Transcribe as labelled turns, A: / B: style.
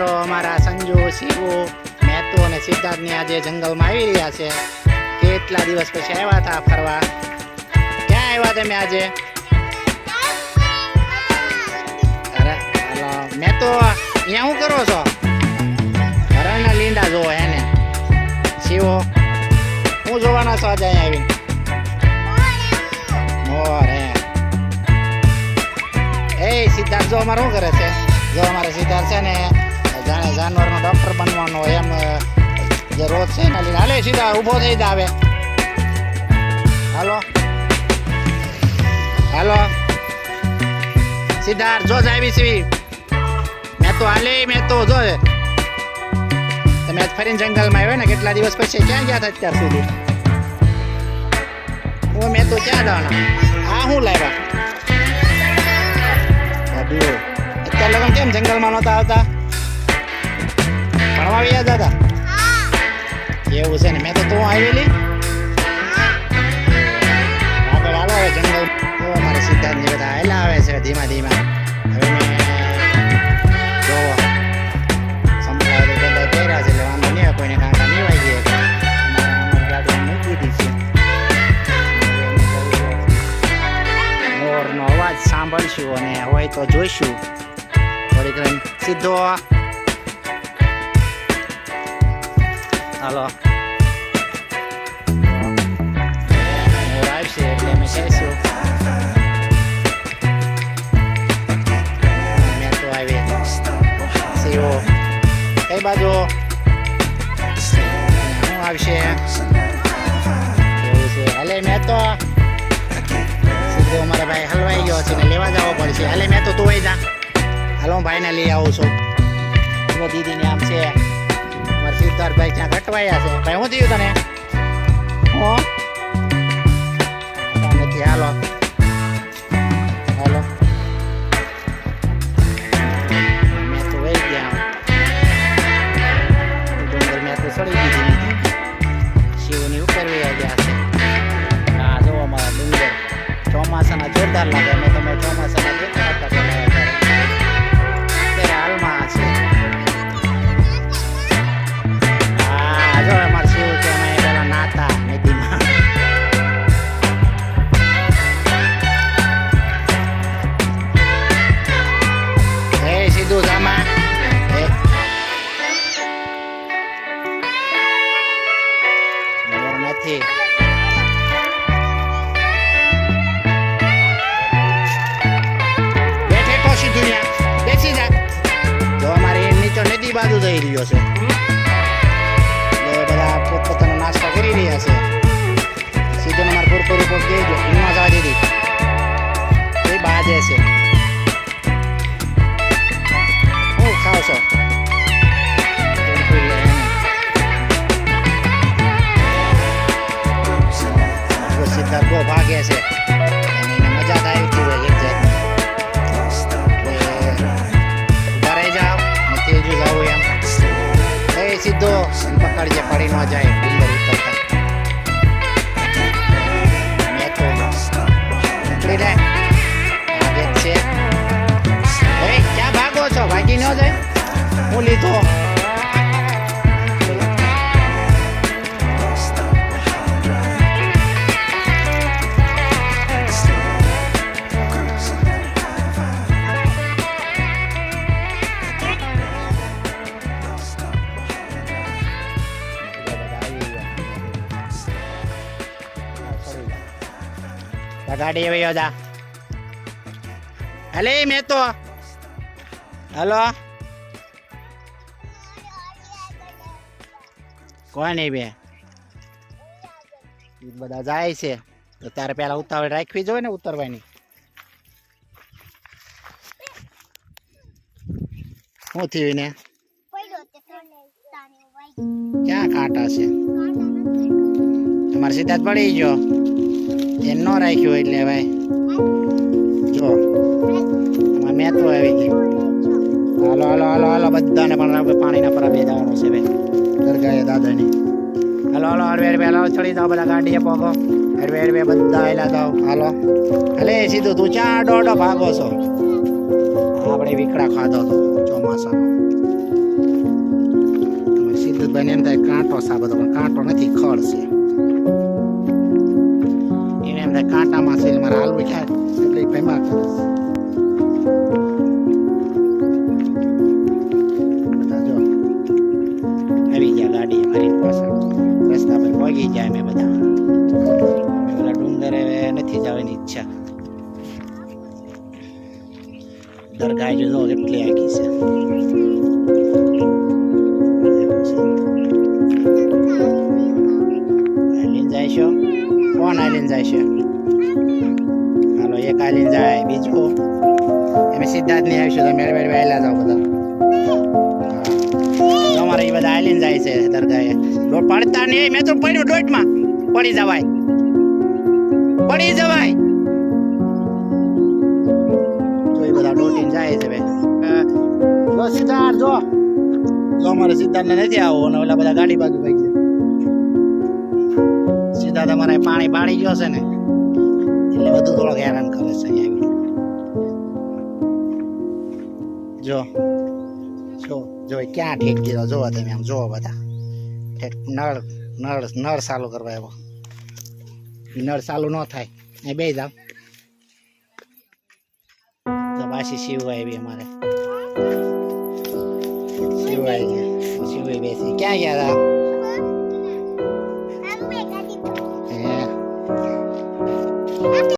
A: મિત્રો, અમારા સંજુ શિવો મહેતો અને સિદ્ધાર્થની આજે જંગલમાં આવી રહ્યા છે. કેટલા દિવસ પછી આવ્યા હતા ફરવા? ક્યાં આવ્યા તમે આજે? અરે અહીંયા શું કરો છો? હરણના લીંડા જોવો એને. શિવો, હું જોવાના છો આજે અહીંયા આવીને? મોર. એ સિદ્ધાર્થ, જો અમારે શું કરે છે? જો અમારે સિદ્ધાર્થ છે ને જાનવરનો ડોક્ટર બનવાનો એમ જે રોજ છે ને લઈને હાલે, સીધા ઊભો થઈ જ આવે હાલો. હાલો. સિદ્ધાર્થ જો આવી છી. મેં તો હાલે, મેં તો જો. તમે ફરીને જંગલમાં આવ્યો ને, કેટલા દિવસ પછી ક્યાં ગયા હતા અત્યાર સુધી? હું, મેં તો ક્યાં જવાના? આ શું લાવ્યા? અત્યારે લગન કેમ જંગલમાં નહોતા આવતા? ભણવા ગયા દાદા એવું છે ને મેં તો તું આવેલી. આગળ હાલો હવે જંગલ તો અમારે સિદ્ધાર્થ બધા આવેલા આવે છે ધીમા ધીમા. હવે મેં જોવો તો બધા પહેર્યા છે એટલે વાંધો નહીં કોઈને કાંટા નહીં ગાડી મૂકી દીધી છે. મોરનો અવાજ સાંભળશું અને હોય તો જોઈશું. થોડીક સીધો હાલો મોર આવશે એટલે અમે કહીશું મેં તો આવી સીવો કઈ બાજુ શું આવશે એવું છે હાલે મેં તો સીધો અમારા ભાઈ હલવાઈ ગયો છે ને લેવા જવો પડશે હાલે મેં તો તું જા હાલો ભાઈને લઈ આવું છું દીદીને આમ છે અમારા ભાઈ ત્યાં ઘટવાયા છે. ભાઈ હું થયું તને? હું? નથી હાલો. નદી બાજુ એને પકડજે પડી ન જાય ડુંગર ઉતરતા મેં ક્યાં ભાગો છો ભાગી ન જાય હું લીધો ગાડી આવી હતા અલે મેં તો. હલો. એ બે? બધા જાય છે. તો તારે પેલા ઉતાવળ રાખવી જોઈએ ને ઉતરવાની. શું થયું ને ક્યાં કાંટા છે? તમારે સીધા જ પડી ગયો. એ ન રાખ્યું એટલે ભાઈ જો મેં તો આવી ગયું હાલો હાલો હાલો હાલો બધાને પણ પાણીના પર બે જવાનું છે ભાઈ દરગાહે દાદાની હાલો હાલો હળવે હળવે હાલો ચડી જાઓ બધા ગાડીએ પોગો હળવે હળવે બધા આયલા જાઓ હાલો હાલે સીધું તું ચા દોડો ભાગો છો આપણે વીકડા ખાધો હતો ચોમાસાનો ખેડૂતભાઈને એમ થાય કાંટો છે પણ કાંટો નથી ખડ છે થાય કાંટામાં છે મારે હાલવું ક્યાં એટલે ફેમા પહોંચી જાય અમે બધા. પેલા ડુંગરે નથી જવાની ઈચ્છા. દરગાહ જો કેટલી આગી છે. જાય છો? કોણ હાલીને જાય છે? હાલો, એક હાલીને જાય, બીજું? અમે સિદ્ધાર્થ નહીં આવીશું તો મેળ મેળ વહેલા જાઓ બધા. અમારે એ બધા હાલીને જાય છે દરગાહે. દોડ પડતા નહીં, મેં તો પડ્યું ડોટમાં પડી જવાય. પડી જવાય. તો એ બધા દોટીને જાય છે ભાઈ જો જો. જો અમારે સિદ્ધાર્થને નથી આવો અને ઓલા બધા ગાડી બાજુ ભાઈ સિદ્ધાર્થ તમારે પાણી પાણી ગયો છે ને. એટલે બધું થોડોક હેરાન કરે છે જો જો જો ક્યાં ઠેક દીધો જોવો તમે આમ, જોવો બધા. ઠેક, નળ નળ નળ ચાલુ કરવા આવ્યો. નળ ચાલુ ન થાય. એ બે જાવ તો પાછી શિવ બી અમારે. શિવ આવી ગયા બેસી. ક્યાં ગયા હતા?